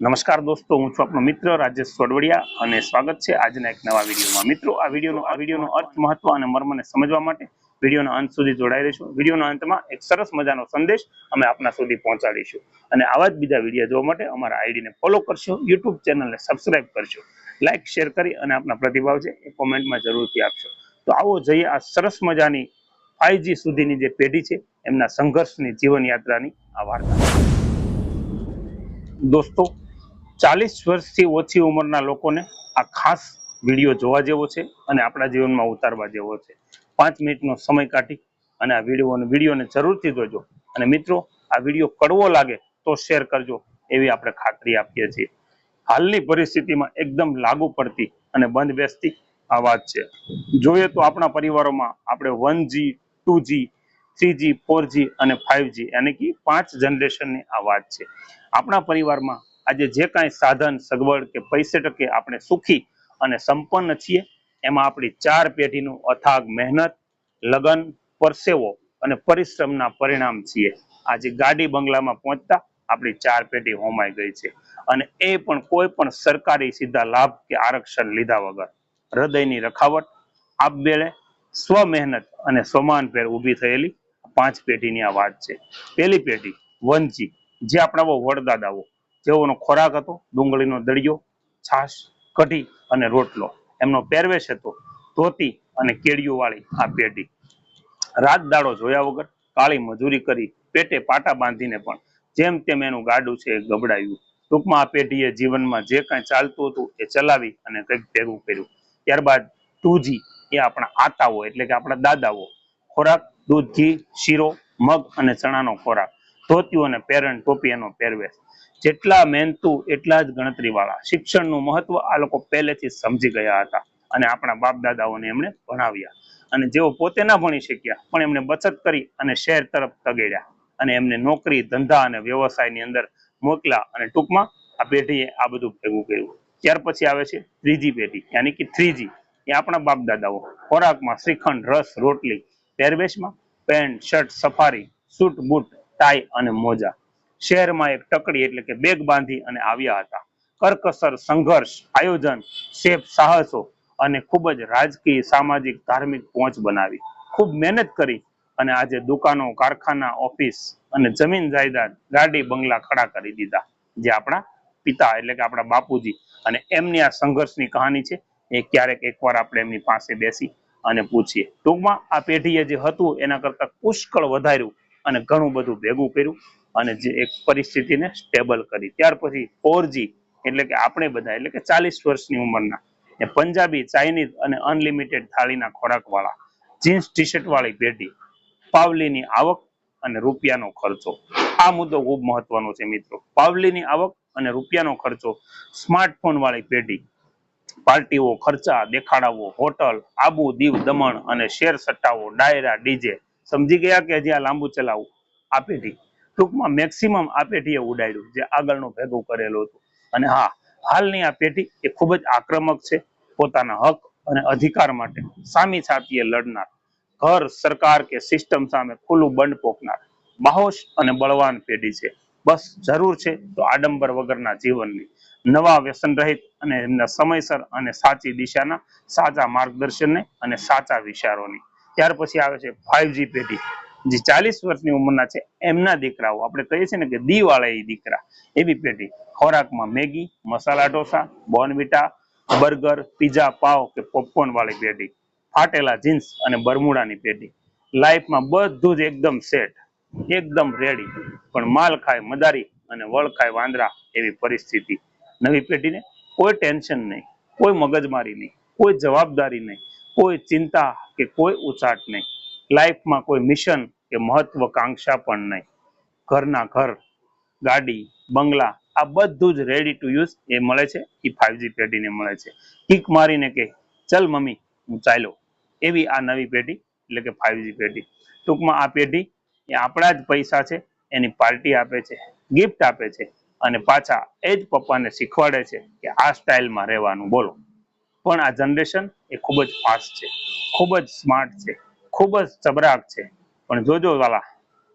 નમસ્કાર દોસ્તો, હું છું આપનો મિત્ર રાજેશ સોડવડિયા અને સ્વાગત છે આજના એક નવા વિડીયોમાં. મિત્રો, આ વિડીયોનો આ વિડીયોનો અર્થ, મહત્વ અને મર્મને સમજવા માટે વિડીયોના અંત સુધી જોડાઈ રહીશું. વિડીયોના અંતમાં એક સરસ મજાનો સંદેશ અમે આપના સુધી પહોંચાડીશું. અને આવા જ બીજા વીડિયો જોવા માટે અમારા આઈડીને ફોલો કરશો, યુટ્યુબ ચેનલને સબસ્ક્રાઇબ કરશો લાઇક શેર કરી અને આપના પ્રતિભાવ છે એ કોમેન્ટમાં જરૂરથી આપશો. તો આવો જઈએ આ સરસ મજાની ફાઈવજી સુધીની જે પેઢી છે, એમના સંઘર્ષની જીવન યાત્રાની આ વાર્તા. દોસ્તો ચાલીસ વર્ષથી ઓછી ઉંમરના લોકોને આ ખાસ વીડિયો જોવા જેવો છે અને આપણા જીવનમાં ઉતારવા જેવો છે. પાંચ મિનિટનો સમય કાઢી અને આ વીડિયો વિડીયોને જરૂરથી જોજો. અને મિત્રો, આ વીડિયો કડવો લાગે તો શેર કરજો એવી આપણે ખાતરી આપીએ છીએ. હાલની પરિસ્થિતિમાં એકદમ લાગુ પડતી અને બંધ બેસતી આ વાત છે. જોઈએ તો આપણા પરિવારોમાં આપણે one G, two G, three G, four G અને ફાઇવ જી કે પાંચ જનરેશનની આ વાત છે. આપણા પરિવારમાં આજે જે કાંઈ સાધન, સગવડ કે પૈસે ટકે આપણે સુખી અને સંપન્ન છીએ, એમાં આપણી ચાર પેઢીનું અથાગ મહેનત, લગન, પરસેવો અને પરિશ્રમના પરિણામ છીએ. આજે ગાડી બંગલામાં પહોંચતા આપણી ચાર પેઢી હોમાઈ ગઈ છે. અને એ પણ કોઈ પણ સરકારી સીધા લાભ કે આરક્ષણ લીધા વગર. હૃદયની રખાવટ આપબેળે સ્વ મહેનત અને સ્વમાન પેર ઊભી થયેલી પાંચ પેઢીની આ વાત છે. પહેલી પેઢી વનજી જે આપણા વડદાદાઓ જેઓનો ખોરાક હતો, ડુંગળીનો દળિયો, છાશ, કઢી અને રોટલો. એમનો પહેરવેશ હતો ધોતી અને કેડિયું વાળી આ પેઢી. રાત દાડો જોયા વગર કાળી મજૂરી કરી પેટે પાટા બાંધીને પણ જેમ તેમ એનું ગાડું છે ગબડાયું. ટૂંકમાં આ પેઢીએ જીવનમાં જે કાંઈ ચાલતું હતું એ ચલાવી અને કંઈક ભેગું કર્યું. ત્યારબાદ ટુજી એ આપણા આતાઓ, એટલે કે આપણા દાદાઓ. ખોરાક, દૂધ, ઘી, શીરો, મગ અને ચણાનો ખોરાક. ધોતિયું અને પેરણ ટોપી એનો પહેરવેશ. જેટલા મહેનતુ, એટલા જ ગણતરી વાળા શિક્ષણનું મહત્વ આ લોકો પહેલેથી સમજી ગયા હતા અને આપણા બાપ દાદાઓને એમણે ભણાવ્યા. અને જેઓ પોતે ના ભણી શક્યા, પણ એમણે બચત કરી અને શહેર તરફ તગેડ્યા અને એમને નોકરી, ધંધા અને વ્યવસાયની અંદર મોકલા અને ટૂંકમાં આ પેઢીએ આ બધું ભેગું કર્યું. ત્યાર પછી આવે છે ત્રીજી પેઢી, યાની કે થ્રીજી એ આપણા બાપ દાદાઓ ખોરાકમાં શ્રીખંડ, રસ, રોટલી, પહેરવેશમાં pant, shirt, safari, suit, boot tie અને મોજા. શહેરમાં એક ટકડી એટલે કે બેગ બાંધી અને આવ્યા હતા. કરકસર સંઘર્ષ, આયોજન શેફ સાહસો અને ખૂબ જ રાજકીય, સામાજિક, ધાર્મિક પહોંચ બનાવી. ખૂબ મહેનત કરી અને આજે દુકાનો, કારખાના, ઓફિસ અને જમીન જાયદાદ, ગાડી, બંગલા ખડા કરી દીધા. જે આપણા પિતા એટલે કે આપણા બાપુજી અને એમની આ સંઘર્ષની કહાની છે એ ક્યારેક એકવાર આપણે એમની પાસે બેસી અને પૂછીએ. ટૂંકમાં આ પેઢીએ જે હતું એના કરતા પુષ્કળ વધાર્યું અને ઘણું બધું ભેગું કર્યું અને જે એક પરિસ્થિતિને સ્ટેબલ કરી. ત્યાર પછી ફોરજી એટલે કે આપણે બધા, એટલે કે ચાલીસ વર્ષની ઉંમરના, એ પંજાબી, ચાઇનીઝ અને અનલિમિટેડ થાળીના ખોરાક વાળા જીન્સ ટી વાળી પેઢી, પાવલીની આવક અને રૂપિયાનો ખર્ચો. આ મુદ્દો ખૂબ મહત્વનો છે મિત્રો. પાવલીની આવક અને રૂપિયાનો ખર્ચો સ્માર્ટફોન વાળી પેઢી, પાર્ટીઓ, ખર્ચા, દેખાડાઓ, હોટલ, આબુ, દીવ, દમણ અને શેર સટ્ટાઓ, ડાયરા, ડીજે સમજી ગયા કે હજી આ લાંબુ ચલાવવું આ પેઢી ટૂંકમાં મેક્સિમમ આ પેઢીએ ઉડાડ્યું, જે આગળનું ભેગું કરેલું હતું. અને હા, હાલની આ પેઢી એ ખૂબ જ આક્રમક છે, પોતાના હક અને અધિકાર માટે સામી છાતીએ લડનાર, ઘર, સરકાર કે સિસ્ટમ સામે ખુલ્લું બંધ પોકનાર બાહોશ અને બળવાન પેઢી છે. બસ જરૂર છે તો આડંબર વગરના જીવનની નવા વ્યસન રહિત અને એમના સમયસર અને સાચી દિશાના સાચા માર્ગદર્શનને અને સાચા વિચારોની ત્યાર પછી આવે છે ફાઈવ જી પેઢી. જે ચાલીસ વર્ષની ઉંમરના છે, એમના દીકરાઓ. આપણે કહીએ છીએ ને કે દી એ દીકરા. એવી પેઢી. ખોરાકમાં Maggi, masala dosa Bournvita burger pizza પાવ કે પોપકોર્ન વાળી પેઢી. ફાટેલા જીન્સ અને બરમુડાની પેઢી. લાઈફમાં બધું જ એકદમ સેટ એકદમ રેડી પણ માલ ખાય મદારી અને વળ ખાય વાંદરા એવી પરિસ્થિતિ. નવી પેઢીને કોઈ ટેન્શન નહીં, કોઈ મગજમારી નહીં, કોઈ જવાબદારી નહીં. કોઈ ચિંતા કે કોઈ ઉચાટ નહીં. લાઈફમાં કોઈ મિશન કે મહત્વકાંક્ષા પણ નહીં. ઘરના ઘર, ગાડી, બંગલા, આ બધું જ રેડી ટુ યુઝ એ મળે છે. એ ફાઈવજી પેઢીને મળે છે. કિક મારીને કે, ચલ મમ્મી, હું ચાલ્યો. એવી આ નવી પેઢી, એટલે કે ફાઈવજી પેઢી. ટૂંકમાં આ પેઢી એ આપણા જ પૈસા છે, એની પાર્ટી આપે છે ગિફ્ટ આપે છે અને પાછા એ જ પપ્પાને શીખવાડે છે કે આ સ્ટાઇલમાં રહેવાનું. બોલો. પણ આ જનરેશન એ ખૂબ જ ફાસ્ટ છે, ખૂબ જ સ્માર્ટ છે, ખૂબ જ ચબરાક છે. પણ જોજો વાલા,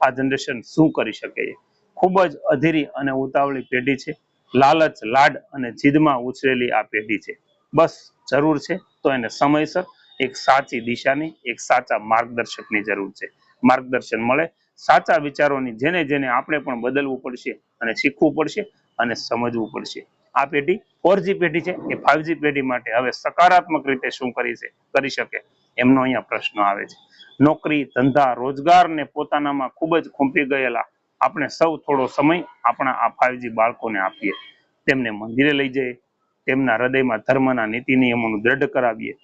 આ જનરેશન શું કરી શકે છે? ખૂબ જ અધીરી અને ઉતાવળી પેઢી છે, લાલચ, લાડ અને જીદમાં ઉછરેલી આ પેઢી છે. બસ જરૂર છે તો એને સમયસર એક સાચી દિશાની, એક સાચા માર્ગદર્શકની જરૂર છે. માર્ગદર્શન મળે, સાચા વિચારોની જેને જેને આપણે પણ બદલવું પડશે અને શીખવું પડશે અને સમજવું પડશે. આ પેઢી ફોર પેઢી છે, એ ફાઈવ પેઢી માટે હવે સકારાત્મક રીતે શું કરી છે, કરી શકે? એમનો અહીંયા પ્રશ્ન આવે છે. નોકરી, ધંધા રોજગાર ને પોતાનામાં ખૂબ જ ખૂંપી ગયેલા આપણે સૌ થોડો સમય આપણા આ ફાઈવજી બાળકોને આપીએ. તેમને મંદિરે લઈ જઈએ, તેમના હૃદયમાં ધર્મના નીતિ નિયમોનું દ્રઢ કરાવીએ.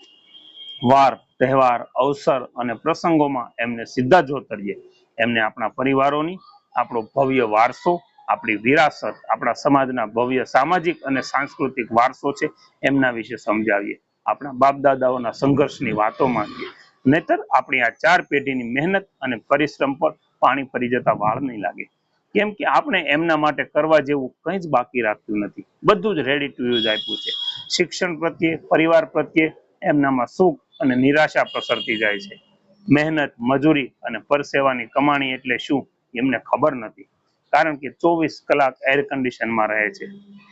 વાર, તહેવાર, અવસર અને પ્રસંગોમાં એમને સીધા જોતરીએ એમને આપણા પરિવારોની, આપણો ભવ્ય વારસો આપણી વિરાસત, આપણા સમાજના ભવ્ય સામાજિક અને સાંસ્કૃતિક વારસો છે, એમના વિશે સમજાવીએ. આપણા બાપ દાદાઓના સંઘર્ષની વાતો માંગીએ નહીતર આપણી આ ચાર પેઢીની મહેનત અને પરિશ્રમ પર પાણી ફરી જતા વાળ નહીં લાગે. કેમ કે આપણે એમના માટે કરવા જેવું કંઈ જ બાકી રાખ્યું નથી. બધું જ રેડી ટુ યુઝ આપ્યું છે. શિક્ષણ પ્રત્યે, પરિવાર પ્રત્યે એમનામાં સુખ અને નિરાશા પ્રસરતી જાય છે. મહેનત, મજૂરી અને પરસેવાની કમાણી એટલે શું? એમને ખબર નથી. કારણ કે ચોવીસ કલાક એર કન્ડિશનમાં રહે છે.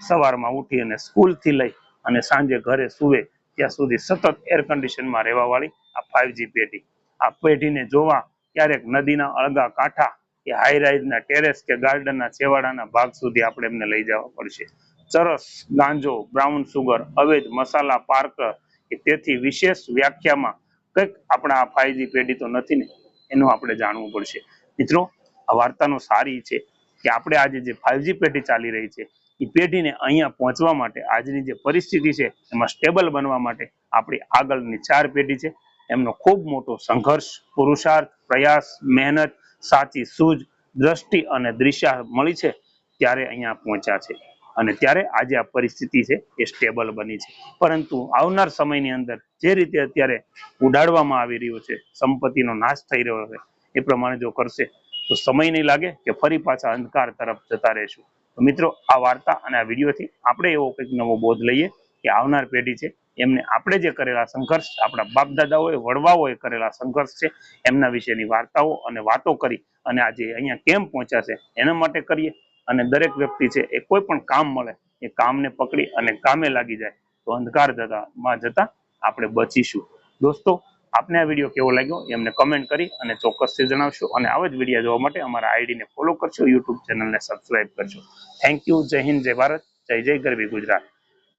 સવારમાં ઉઠી અને સ્કૂલથી લઈ અને સાંજે ઘરે સુવે ત્યાં સુધી સતત એર કન્ડિશનમાં રહેવા વાળી આ ફાઈવજી પેઢી. આ પેઢીને જોવા ક્યારેક નદીના અળગા કાંઠા કે હાઈ ટેરેસ કે ગાર્ડનના છેવાડાના ભાગ સુધી આપણે એમને લઈ જવા પડશે. ચરસ ગાંજો બ્રાઉન સુગર અવેજ મસાલા પાર્ક કે તેથી વિશેષ વ્યાખ્યામાં કંઈક આપણા આ ફાઈવજી પેઢી તો નથી ને, એનું આપણે જાણવું પડશે. મિત્રો, આ વાર્તાનો સારી છે કે આપણે આજે જે ફાઈવજી પેઢી ચાલી રહી છે, એ પેઢીને અહીંયા પહોંચવા માટે, આજની જે પરિસ્થિતિ છે, એમાં સ્ટેબલ બનવા માટે આપણી આગળની ચાર પેઢી છે. એમનો ખૂબ મોટો સંઘર્ષ, પુરુષાર્થ, પ્રયાસ, મહેનત, સાચી સૂઝ, દ્રષ્ટિ અને દિશા મળી છે, ત્યારે અહીંયા પહોંચ્યા છે. અને ત્યારે આજે આ પરિસ્થિતિ છે, એ સ્ટેબલ બની છે. પરંતુ આવનાર સમયની અંદર જે રીતે અત્યારે ઉડાડવામાં આવી રહ્યો છે, સંપત્તિનો નાશ થઈ રહ્યો છે, એ પ્રમાણે જો કરશે તો સમય નહીં લાગે કે ફરી પાછા અંધકાર તરફ જતા રહેશું. તો મિત્રો, આ વાર્તા અને આ વિડીયોથી આપણે એવો કંઈક નવો બોધ લઈએ કે આવનાર પેઢી છે, એમને આપણે જે કરેલા સંઘર્ષ આપણા બાપ દાદાઓએ વડવાઓએ કરેલા સંઘર્ષ છે, એમના વિશેની વાર્તાઓ અને વાતો કરી અને આજે અહીંયા કેમ પહોંચ્યા છે, એના માટે કરીએ અને દરેક વ્યક્તિ છે, એ કોઈ પણ કામ મળે, એ કામને પકડી અને કામે લાગી જાય, તો અંધકાર જતા માં જતા આપણે બચીશું. દોસ્તો આપને આ વીડિયો કેવો લાગ્યો એ અમને કમેન્ટ કરી અને ચોક્કસથી જણાવશો. અને આવા જ વીડિયો જોવા માટે અમારા આઈડીને ફોલો કરશો યુટ્યુબ ચેનલને સબસ્ક્રાઇબ કરશો થેન્ક યુ જય હિન્દ, જય ભારત, જય જય ગરવી ગુજરાત.